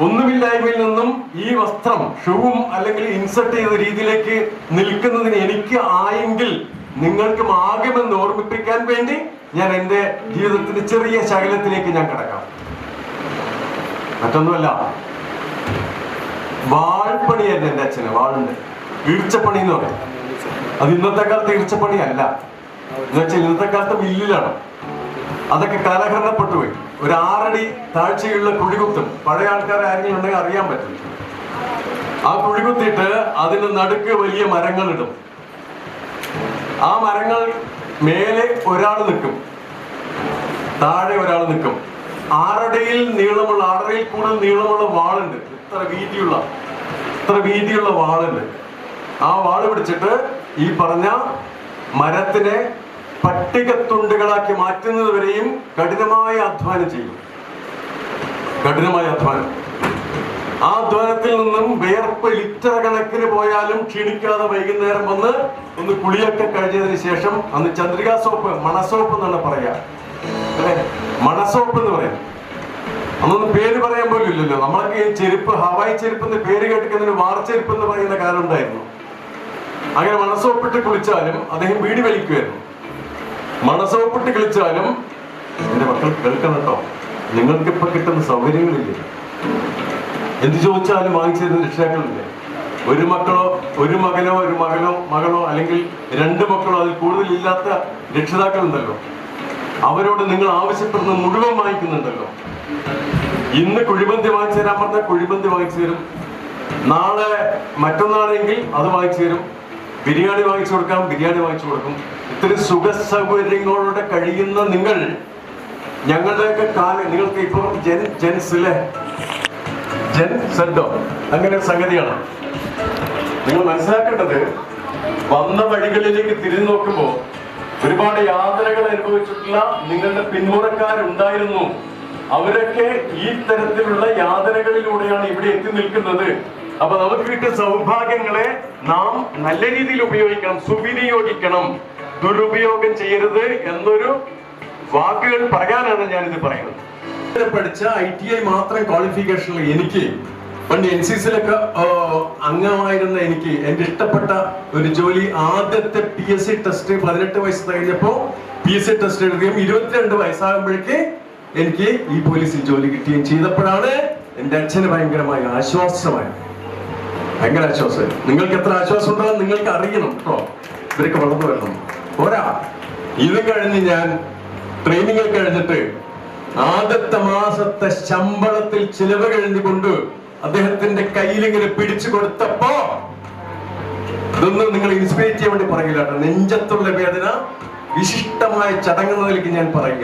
ഒന്നുമില്ലായ്മയിൽ നിന്നും ഈ വസ്ത്രം ഷൂവും അല്ലെങ്കിൽ ഇൻസർട്ട് ചെയ്ത രീതിയിലേക്ക് നിൽക്കുന്നതിന് എനിക്ക് ആയെങ്കിൽ നിങ്ങൾക്ക് ആകുമെന്ന് ഓർമ്മിപ്പിക്കാൻ വേണ്ടി ഞാൻ എന്റെ ജീവിതത്തിന്റെ ചെറിയ ശകലത്തിലേക്ക് ഞാൻ കിടക്കാം. മറ്റൊന്നുമല്ല വാൾപ്പണിയായിരുന്നു എന്റെ അച്ഛന് വാളുണ്ട്. ഈർച്ചപ്പണി എന്ന് പറയും. അത് ഇന്നത്തെ കാലത്ത് ഈർച്ചപ്പണി അല്ല എന്നുവെച്ചാൽ ഇന്നത്തെ കാലത്ത് മില്ലിലാണ്. അതൊക്കെ കാലഹരണപ്പെട്ടു പോയി ഒരു ആറടി താഴ്ചയുള്ള കുഴികുത്തും. പഴയ ആൾക്കാരെ ആരെങ്കിലും ഉണ്ടെങ്കിൽ അറിയാൻ പറ്റും. ആ കുഴികുത്തിയിട്ട് അതിന് നടുക്ക് വലിയ മരങ്ങൾ ഇടും ആ മരങ്ങൾ മേലെ ഒരാൾ നിൽക്കും. താഴെ ഒരാൾ നിൽക്കും. ആറടിയിൽ നീളമുള്ള ആറടിയിൽ കൂടുതൽ നീളമുള്ള വാളുണ്ട്. ഇത്ര വീതിയുള്ള ഇത്ര വീതിയുള്ള വാളുണ്ട്. ആ വാൾ പിടിച്ചിട്ട് ഈ പറഞ്ഞ മരത്തിനെ പട്ടികത്തുണ്ടുകളാക്കി മാറ്റുന്നത് വരെയും കഠിനമായ അധ്വാനം ചെയ്യും കഠിനമായ അധ്വാനം. ആ അധ്വാനത്തിൽ നിന്നും വേർപ്പ് ലിറ്റർ കണക്കിന് പോയാലും ക്ഷീണിക്കാതെ വൈകുന്നേരം വന്ന് ഒന്ന് കുളിയൊക്കെ കഴിഞ്ഞതിന് ശേഷം അന്ന് ചന്ദ്രികാ സോപ്പ് മണസോപ്പ് എന്നാണ് പറയാ മണസോപ്പ് എന്ന് പറയും അന്നൊന്നും പേര് പറയാൻ പോലും ഇല്ലല്ലോ. നമ്മളൊക്കെ ഈ ചെരുപ്പ് ഹവായി ചെരുപ്പ് എന്ന് പേര് കേട്ടിക്കുന്നതിന് വാർച്ചെരുപ്പ് എന്ന് പറയുന്ന കാലം ഉണ്ടായിരുന്നു. അങ്ങനെ മനസ്സോപ്പിട്ട് കുളിച്ചാലും അദ്ദേഹം വീടി വലിക്കുമായിരുന്നു. മണസോപ്പിട്ട് കളിച്ചാലും എന്റെ മക്കൾ കേൾക്കണം കേട്ടോ. നിങ്ങൾക്ക് ഇപ്പൊ കിട്ടുന്ന സൗകര്യങ്ങളില്ല? എന്ത് ചോദിച്ചാലും വാങ്ങിച്ചു തരുന്ന ഒരു മക്കളോ ഒരു മകനോ ഒരു മകനോ മകളോ അല്ലെങ്കിൽ രണ്ട് മക്കളോ അതിൽ കൂടുതൽ ഇല്ലാത്ത രക്ഷിതാക്കളുണ്ടല്ലോ. അവരോട് നിങ്ങൾ ആവശ്യപ്പെടുന്ന മുഴുവൻ വാങ്ങിക്കുന്നുണ്ടല്ലോ. ഇന്ന് കുഴിമന്തി വാങ്ങിച്ചു തരാൻ പറഞ്ഞാൽ കുഴിമന്തി വാങ്ങിച്ചു തരും. നാളെ മറ്റന്നാളെങ്കിൽ അത് വാങ്ങിച്ചു തരും. ബിരിയാണി വാങ്ങിച്ചു കൊടുക്കാം ബിരിയാണി വാങ്ങിച്ചു കൊടുക്കും. ഇത്തിരി സുഖ സൗകര്യങ്ങളോടെ കഴിയുന്ന നിങ്ങൾ ഞങ്ങളുടെയൊക്കെ കാലം നിങ്ങൾക്ക് ഇപ്പോൾ ജെൻ ജെൻസിലെ ജെൻ സെഡോ അങ്ങനെ സംഗതിയാണ്. നിങ്ങൾ മനസ്സിലാക്കേണ്ടത് വന്ന വഴികളിലേക്ക് തിരിഞ്ഞു നോക്കുമ്പോൾ ഒരുപാട് യാതനകൾ അനുഭവിച്ചിട്ടുള്ള നിങ്ങളുടെ പിന്മുറക്കാരുണ്ടായിരുന്നു അവരൊക്കെ ഈ തരത്തിലുള്ള യാതനകളിലൂടെയാണ് ഇവിടെ എത്തി നിൽക്കുന്നത്. അപ്പൊ നമുക്ക് കിട്ടിയ സൗഭാഗ്യങ്ങളെ നാം നല്ല രീതിയിൽ ഉപയോഗിക്കണം സുവിനിയോഗിക്കണം ദുരുപയോഗം ചെയ്യരുത് എന്നൊരു വാക്കുകൾ പറയാനാണ് ഞാൻ ഇത് പറയുന്നത് പഠിച്ച ഐ ടി ഐ മാത്രം ക്വാളിഫിക്കേഷനിൽ എനിക്ക് പണ്ട് എൻ സി സിയിലൊക്കെ അംഗമായിരുന്ന എനിക്ക് എന്റെ ഇഷ്ടപ്പെട്ട ഒരു ജോലി ആദ്യത്തെ പി എസ് സി ടെസ്റ്റ് പതിനെട്ട് വയസ്സ് കഴിഞ്ഞപ്പോ പി എസ് സി ടെസ്റ്റ് എഴുതുകയും ഇരുപത്തിരണ്ട് വയസ്സാകുമ്പോഴേക്ക് എനിക്ക് ഈ പോലീസിൽ ജോലി കിട്ടുകയും ചെയ്തപ്പോഴാണ് എന്റെ അച്ഛന് ഭയങ്കരമായ ആശ്വാസമായി ഭയങ്കര ആശ്വാസം നിങ്ങൾക്ക് എത്ര ആശ്വാസം ഉണ്ടാകും നിങ്ങൾക്ക് അറിയണം കേട്ടോ. ഇവരൊക്കെ വളർന്നു വരണം. പോരാ. ഇത് കഴിഞ്ഞ് ഞാൻ ട്രെയിനിങ് കഴിഞ്ഞിട്ട് ആദ്യത്തെ മാസത്തെ ശമ്പളത്തിൽ ചിലവ് കഴിഞ്ഞുകൊണ്ട് അദ്ദേഹത്തിന്റെ കയ്യിൽ ഇങ്ങനെ പിടിച്ചു കൊടുത്തപ്പോ ഇതൊന്നും നിങ്ങൾ ഇൻസ്പിറേറ്റ് ചെയ്യാൻ വേണ്ടി പറയില്ല നെഞ്ചത്തുള്ള വേദന വിശിഷ്ടമായ ചടങ്ങുന്നതിലേക്ക് ഞാൻ പറയുകയാണ്.